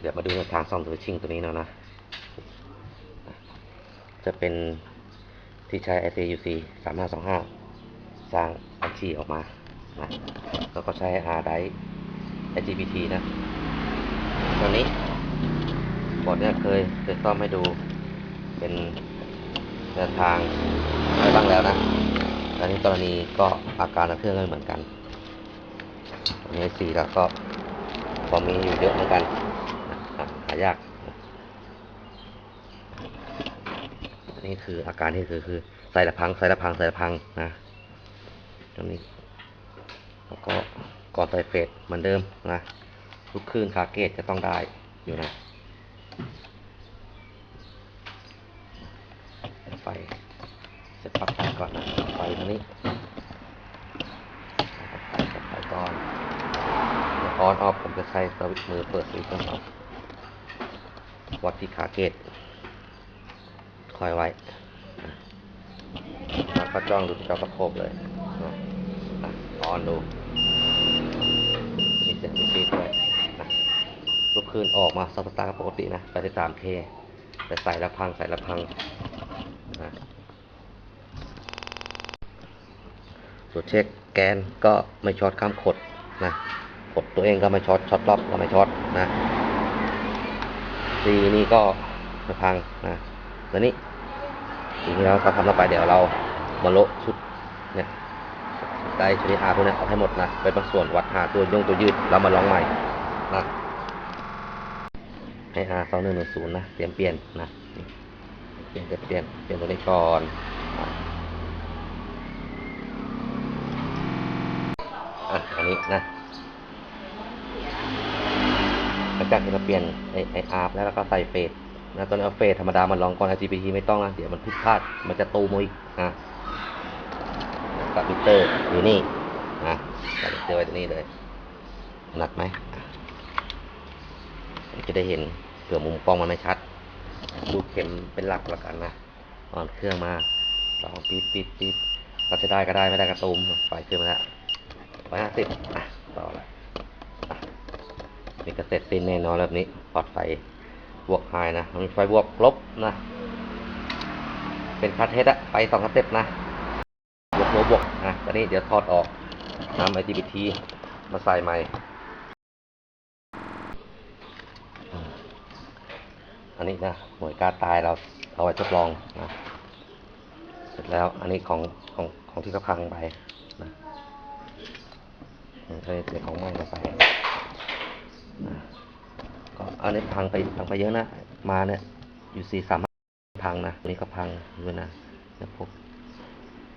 เดี๋ยวมาดูทางซ่อมตัวชิงตัวนี้เนาะนะ จะเป็นที่ใช้ ICUC 3525 สร้างอันชีออกมานะแล้วก็ใช้ R d i IGBT นะตัวนี้บอร์ดเนี่ยเคยเคยซ่อมให้ดูเป็นแนวทางอะไรบ้างแล้วนะอันนี้กรณีก็อาการเครื่องก็เหมือนกันอันนี้สี่แล้วก็พอมีอยู่เยอะเหมือนกันายาก อันนี้คืออาการที่คือคือใส่ละพังใส่ละพังใส่ละพังนะตรงนี้แล้วก็ก่อนใส่เฟสเหมือนเดิมนะทุกคลื่นคาเกตจะต้องได้อยู่นะไฟเสร็จปรับไฟก่อนนะไฟตรงนี้ไฟกับไฟก่อนออนออฟผมจะใช้สวิตช์มือเปิดสวิตช์ก่อนเอ วัดที่ขาเกตคอยไว้แล้วก็จ้องดูจอกระโคบเลยอ่อนดูมีเสียงมีฟีดด้วยนะลุกคืนออกมาซับสตาร์ปกตินะไปได้ตามเคแต่ใส่ล้วพังใส่ล้วพังนะส่วนเช็คแกนก็ไม่ช็อตข้ามขดนะขดตัวเองก็ไม่ช็อตช็อตรอบก็ไม่ช็อตนะ ซีนี่ก็ม่พังนะแล้วนี่สิ่งที่เราทำต่อไปเดี๋ยวเรามาโละชุดเนี่ยได้ชุดนี้อาพวกนี้เอาให้หมดนะเป็นบางส่วนวัดหาตัวยงตัวยืดแล้วมาลองใหม่นะให้อาสองหนึ่งหนึ่งศูนย์นะเปลี่ยนเปลี่ยนนะเปลี่ยนเปลี่ยนเปลี่ยนเปลี่ยนตัวนี้ก่อนอะอันนี้นะหลัง จากที่เราเปลี่ยนไอไออาร์แล้วเราก็ใส่เฟสนะตอนนี้เอาเฟสธรรมดามันลองก่อน LGBT ไม่ต้องนะเดี๋ยวมันผิดพลาดมันจะตูมอีกนะกับมิเตอร์อยู่นี่นะกับมิเตอร์ไว้ตรงนี้เลยหนักไหมอะจะได้เห็นเผื่อมุมกล้องมันไม่ชัดดูเข็มเป็นหลักแล้วกันนะอ่อนเครื่องมาลองปี๊ดปี๊ดปี๊ดเราจะได้ก็ได้ไม่ได้ก็ตูมไฟขึ้นมาแล้วร้อยห้าสิบอะต่อเลย นี่ก็เสร็จสิ้นแน่นอนแบบนี้ปลอดไฟบวกไฮนะมันมีไฟบวกลบนะ เป็นคาเทสอะไฟสองสเต็ปนะ บวกลบบวกนะตอนนี้เดี๋ยวถอดออกนำ IGBT มาใส่ใหม่ อันนี้นะหน่วยกล้าตายเราเอาไว้ทดลองนะเสร็จแล้วอันนี้ของของของที่เขาพังไปนะอันนี้เป็นของใหม่ลงไป อันนี้พังไปพังไปเยอะนะ มาเนี่ยอยู่สี่สามพังนะอันนี้ก็พังด้วยนะเนี่ยพวก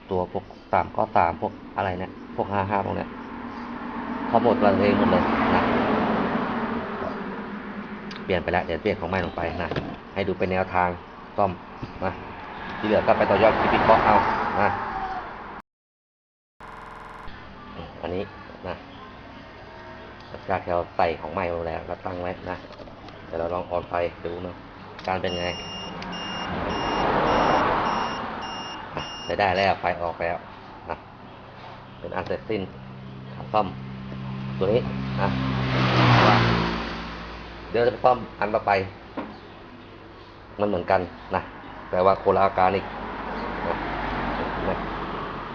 ตัวพวกสามก็สามพวกอะไรเนี่ยพวกห้าห้าพวกเนี้ยเขาหมดเราเองหมดเลยนะเปลี่ยนไปแล้วเดี๋ยวเปลี่ยนของใหม่ลงไปนะให้ดูเป็นแนวทางซ่อมนะที่เหลือก็ไปต่อยอดที่พิเคราะห์เอานะอันนี้นะ จากที่เราใส่ของใหม่มาแล้วเราตั้งไว้นะเดี๋ยวเราลองออนไฟดูเนาะการเป็นไงใช้ได้แล้วไฟออกแล้วนะเป็นอันเสร็จสิ้นขาซ่อมตัวนี้นะเดี๋ยวจะไปซ่อมอันต่อไป มันเหมือนกันนะแต่ว่าโคนละอาการอีกนะ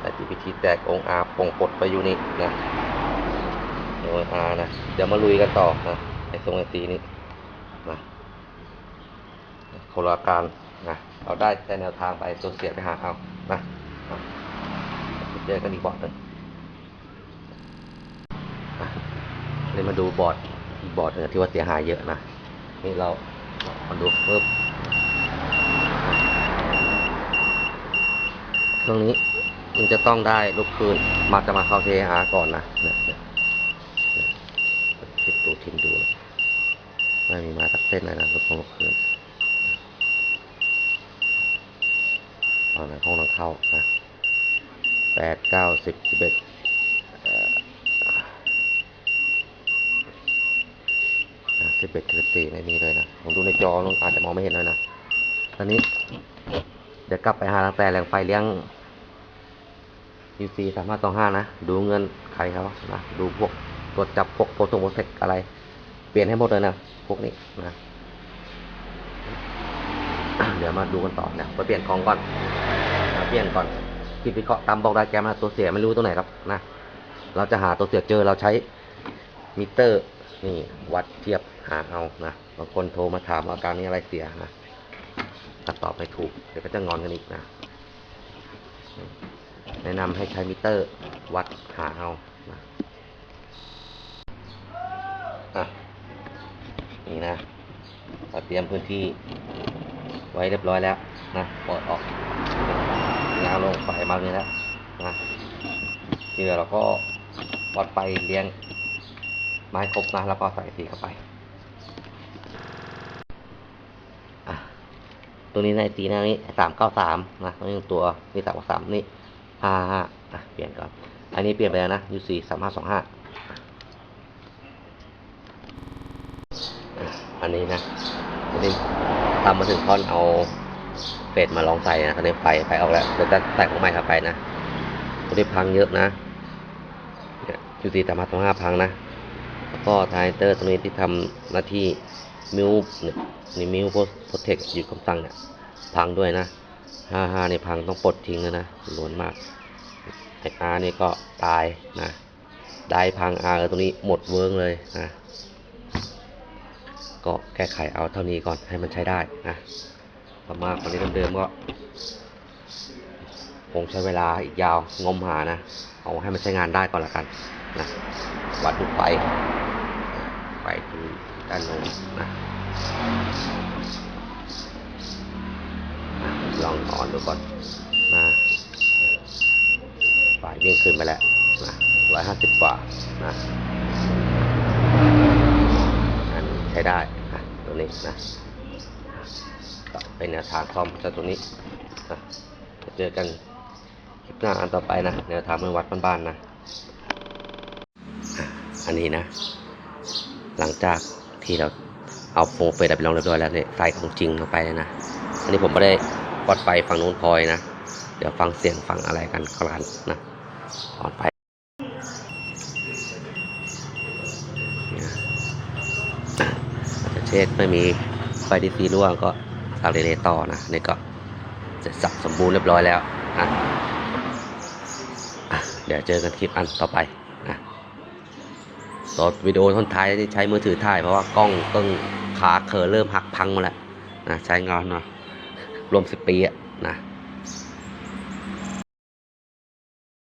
แต่ GPT แตกองอาปงปดไปอยู่นี่นะ โอ้ยอานะ เดี๋ยวมาลุยกันต่อนะไอทรงไอซีนี้นะโคลาการนะเราได้แต่แนวทางไปตัวเสียไปหาเอานะเจอกันอีกบอร์ดหนึ่งเลยมาดูบอร์ดอีกบอร์ดนึ่งที่ว่าเสียหายเยอะนะนี่เรามาดูปึ๊บตรงนี้มันจะต้องได้ลูกคืนมาจะมาเข้าเทหาก่อนนะเนี่ยเนี่ย ทิดดูทิมดูนะไม่มีไม้สัก เส้นเลยนะรถของรถคืนตอนนั้นห้องนังเข้านะแปดเก้าสิบสิบเอ็ดสิบเอ็ดคือสี่ในนี้เลยนะ ผมดูในจอนู่นอาจจะมองไม่เห็นเลยนะ ตอนนี้ เดี๋ยวกลับไปหาตั้งแต่แหล่งไฟเลี้ยง UC สามารถสองห้านะ ดูเงินใครเขานะ ดูพวกตรวจจับพวกโปรโตโปรเทคอะไร ปลี่ยนให้หมดเลยนะพวกนี้นะเดี๋ยวมาดูกันต่อเนี่ยไปเปลี่ยนของก่อนนะเปลี่ยนก่อนคิดวิเคราะห์ตามบอกได้แกมาตัวเสียไม่รู้ตัวไหนครับนะเราจะหาตัวเสียเจอเราใช้มิเตอร์นี่วัดเทียบหาเอานะบางคนโทรมาถามว่าอาการนี้อะไรเสียนะถ้าตอบไม่ถูกเดี๋ยวก็จะงอนกันอีกนะ แนะนำให้ใช้มิเตอร์วัดหาเอานะอะ เราเตรียมพื้นที่ไว้เรียบร้อยแล้วนะปลดออกงาลงไฟมาเลยแล้วนะที่เหลือเราก็ปลอดไฟเลี้ยงไม้ครบนะแล้วก็ใส่สีเข้าไปอะตัวนี้ในสีหน้านี้สามเก้าสามนะตัวนี้ตัวนี่สามก้าสามนี่ห้าห้าอะเปลี่ยนก่อน อันนี้เปลี่ยนไปแล้วนะยูซีสามห้าสองห้าอันนี้นะ นนี้ทำมาถึงท่อนเอาเฟดมาลองใส่นะตอนนี้ไฟไฟออกแล้วเดี๋ยวจะใส่ของใหม่เข้าไปนะตัวนี้พังเยอะนะเนี่ยยูซีสามห้าสองห้าพังนะ แล้วก็ไทเตอร์ตัวนี้ที่ทำหน้าที่มิวเนี่ยนี่มิวโปรเทคอยู่คำสั่งเนี่ยพังด้วยนะห้าห้านี่พังต้องปลดทิ้งเลยนะล้วนมากไออาร์นี่ก็ตายนะได้พังอาร์ตรงนี้หมดเวิร์งเลยนะ ก็แก้ไขเอาเท่านี้ก่อนให้มันใช้ได้นะต่อมาคนนี้เดิมๆก็คงใช้เวลาอีกยาวงมหานะเอาให้มันใช้งานได้ก่อนละกันนะวัดดูไฟไปที่ด้านโน้นนะลองนอนดูก่อนนะไฟเด้งขึ้นไปแล้วนะร้อยห้าสิบกว่านะ ช้ได้นะตัวนี้นะเป็นแนวทางซ่อมจ้าตัวนี้นะเจอกันคลิปหน้าอันต่อไปนะแนวทางเมืองวัดบ้านๆนะอันนี้นะ หลังจากที่เราเอาโฟมเฟดไปลองเรียบร้อยแล้วเนี่ยใส่ของจริงลงไปเลยนะอันนี้ผมไม่ได้กดไฟฝั่งนู้นคอยนะ เดี๋ยวฟังเสียงฟังอะไรกันกลันนะถอนไปนี่นะ เช็คไม่มีไฟดีซีร่วงก็ทางเรเลต่อนะนี่ก็เสร็จสับสมบูรณ์เรียบร้อยแล้วนะอะเดี๋ยวเจอกันคลิปอันต่อไปนะตอนวิดีโอท่อนท้ายที่ใช้มือถือถ่ายเพราะว่ากล้องต้งขาเคอเริ่มหักพังหมาแล้วนะใช้งานเนาะรวมสิบปีอะนะ